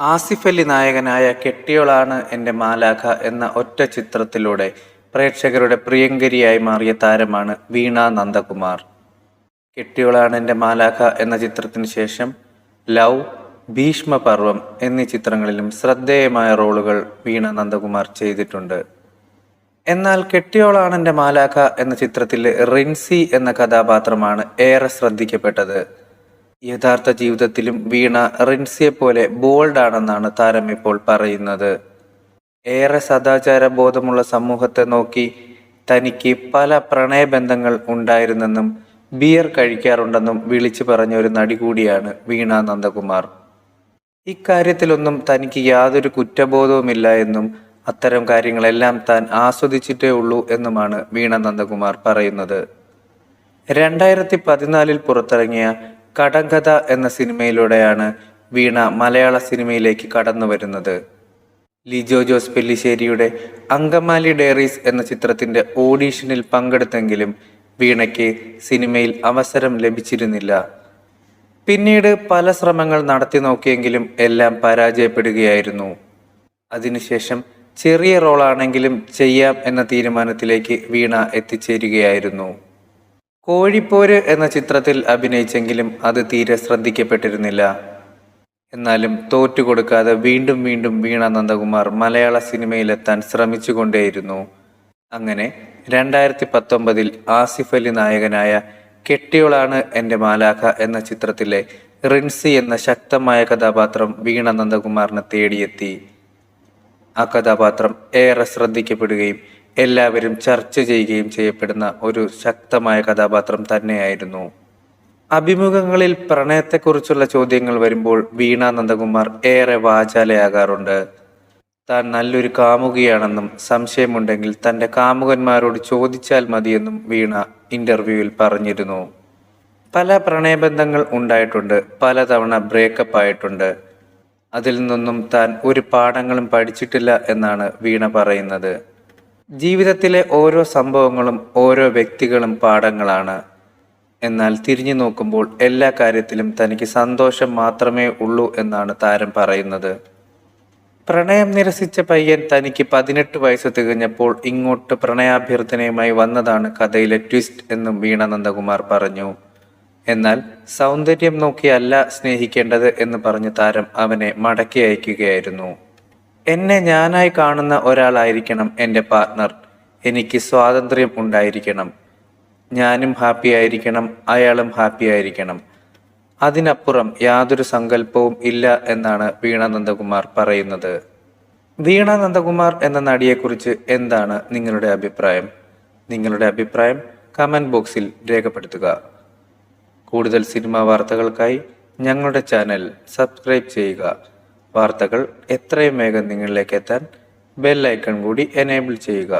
ആസിഫ് അലി നായകനായ കെട്ടിയോളാണ് എന്റെ മാലാഖ എന്ന ഒറ്റ ചിത്രത്തിലൂടെ പ്രേക്ഷകരുടെ പ്രിയങ്കരിയായി മാറിയ താരമാണ് വീണ നന്ദകുമാർ. കെട്ടിയോളാണ് എന്റെ മാലാഖ എന്ന ചിത്രത്തിന് ശേഷം ലവ് ഭീഷ്മപർവം എന്നീ ചിത്രങ്ങളിലും ശ്രദ്ധേയമായ റോളുകൾ വീണ നന്ദകുമാർ ചെയ്തിട്ടുണ്ട്. എന്നാൽ കെട്ടിയോളാണ് എന്റെ മാലാഖ എന്ന ചിത്രത്തിൽ റിൻസി എന്ന കഥാപാത്രമാണ് ഏറെ ശ്രദ്ധിക്കപ്പെട്ടത്. യഥാർത്ഥ ജീവിതത്തിലും വീണ റിൻസിയെ പോലെ ബോൾഡ് ആണെന്നാണ് താരം ഇപ്പോൾ പറയുന്നത്. ഏറെ സദാചാര ബോധമുള്ള സമൂഹത്തെ നോക്കി തനിക്ക് പല പ്രണയബന്ധങ്ങൾ ഉണ്ടായിരുന്നെന്നും ബിയർ കഴിക്കാറുണ്ടെന്നും വിളിച്ചു പറഞ്ഞ ഒരു നടി കൂടിയാണ് വീണ നന്ദകുമാർ. ഇക്കാര്യത്തിലൊന്നും തനിക്ക് യാതൊരു കുറ്റബോധവുമില്ല എന്നും അത്തരം കാര്യങ്ങളെല്ലാം താൻ ആസ്വദിച്ചിട്ടേ ഉള്ളൂ എന്നുമാണ് വീണ നന്ദകുമാർ പറയുന്നത്. രണ്ടായിരത്തി പതിനാലിൽ പുറത്തിറങ്ങിയ കടങ്കഥ എന്ന സിനിമയിലൂടെയാണ് വീണ മലയാള സിനിമയിലേക്ക് കടന്നു വരുന്നത്. ലിജോ ജോസ് പെല്ലിശ്ശേരിയുടെ അങ്കമാലി ഡയറീസ് എന്ന ചിത്രത്തിന്റെ ഓഡീഷനിൽ പങ്കെടുത്തെങ്കിലും വീണയ്ക്ക് സിനിമയിൽ അവസരം ലഭിച്ചിരുന്നില്ല. പിന്നീട് പല ശ്രമങ്ങൾ നടത്തി നോക്കിയെങ്കിലും എല്ലാം പരാജയപ്പെടുകയായിരുന്നു. അതിനുശേഷം ചെറിയ റോളാണെങ്കിലും ചെയ്യാം എന്ന തീരുമാനത്തിലേക്ക് വീണ എത്തിച്ചേരുകയായിരുന്നു. കോഴിപ്പോര് എന്ന ചിത്രത്തിൽ അഭിനയിച്ചെങ്കിലും അത് തീരെ ശ്രദ്ധിക്കപ്പെട്ടിരുന്നില്ല. എന്നാലും തോറ്റുകൊടുക്കാതെ വീണ്ടും വീണ്ടും വീണ നന്ദകുമാർ മലയാള സിനിമയിലെത്താൻ ശ്രമിച്ചുകൊണ്ടേയിരുന്നു. അങ്ങനെ രണ്ടായിരത്തി പത്തൊമ്പതിൽ ആസിഫ് അലി നായകനായ കെട്ടിയോളാണ് എന്റെ മാലാഖ എന്ന ചിത്രത്തിലെ റിൻസി എന്ന ശക്തമായ കഥാപാത്രം വീണ നന്ദകുമാറിനെ തേടിയെത്തി. ആ കഥാപാത്രം ഏറെ ശ്രദ്ധിക്കപ്പെടുകയും എല്ലാവരും ചർച്ച ചെയ്യുകയും ചെയ്യപ്പെടുന്ന ഒരു ശക്തമായ കഥാപാത്രം തന്നെയായിരുന്നു. അഭിമുഖങ്ങളിൽ പ്രണയത്തെക്കുറിച്ചുള്ള ചോദ്യങ്ങൾ വരുമ്പോൾ വീണ നന്ദകുമാർ ഏറെ വാചാലയാകാറുണ്ട്. താൻ നല്ലൊരു കാമുകിയാണെന്നും സംശയമുണ്ടെങ്കിൽ തന്റെ കാമുകന്മാരോട് ചോദിച്ചാൽ മതിയെന്നും വീണ ഇന്റർവ്യൂവിൽ പറഞ്ഞിരുന്നു. പല പ്രണയബന്ധങ്ങൾ ഉണ്ടായിട്ടുണ്ട് പലതവണ ബ്രേക്കപ്പ് ആയിട്ടുണ്ട്. അതിൽ നിന്നും താൻ ഒരു പാഠങ്ങളും പഠിച്ചിട്ടില്ല എന്നാണ് വീണ പറയുന്നത്. ജീവിതത്തിലെ ഓരോ സംഭവങ്ങളും ഓരോ വ്യക്തികളും പാഠങ്ങളാണ്. എന്നാൽ തിരിഞ്ഞു നോക്കുമ്പോൾ എല്ലാ കാര്യത്തിലും തനിക്ക് സന്തോഷം മാത്രമേ ഉള്ളൂ എന്നാണ് താരം പറയുന്നത്. പ്രണയം നിരസിച്ച പയ്യൻ തനിക്ക് പതിനെട്ട് വയസ്സ് തികഞ്ഞപ്പോൾ ഇങ്ങോട്ട് പ്രണയാഭ്യർത്ഥനയുമായി വന്നതാണ് കഥയിലെ ട്വിസ്റ്റ് എന്നും വീണ നന്ദകുമാർ പറഞ്ഞു. എന്നാൽ സൗന്ദര്യം നോക്കിയല്ല സ്നേഹിക്കേണ്ടത് എന്ന് പറഞ്ഞ് താരം അവനെ മടക്കി അയക്കുകയായിരുന്നു. എന്നെ ഞാനായി കാണുന്ന ഒരാളായിരിക്കണം എന്റെ പാർട്ട്ണർ എനിക്ക് സ്വാതന്ത്ര്യം ഉണ്ടായിരിക്കണം. ഞാനും ഹാപ്പി ആയിരിക്കണം അയാളും ഹാപ്പി ആയിരിക്കണം. അതിനപ്പുറം യാതൊരു സങ്കല്പവും ഇല്ല എന്നാണ് വീണ നന്ദകുമാർ പറയുന്നത്. വീണ നന്ദകുമാർ എന്ന നടിയെക്കുറിച്ച് എന്താണ് നിങ്ങളുടെ അഭിപ്രായം? നിങ്ങളുടെ അഭിപ്രായം കമന്റ് ബോക്സിൽ രേഖപ്പെടുത്തുക. കൂടുതൽ സിനിമാ വാർത്തകൾക്കായി ഞങ്ങളുടെ ചാനൽ സബ്സ്ക്രൈബ് ചെയ്യുക. വാർത്തകൾ എത്രയും വേഗം നിങ്ങളിലേക്ക് എത്താൻ ബെൽ ഐക്കൺ കൂടി എനേബിൾ ചെയ്യുക.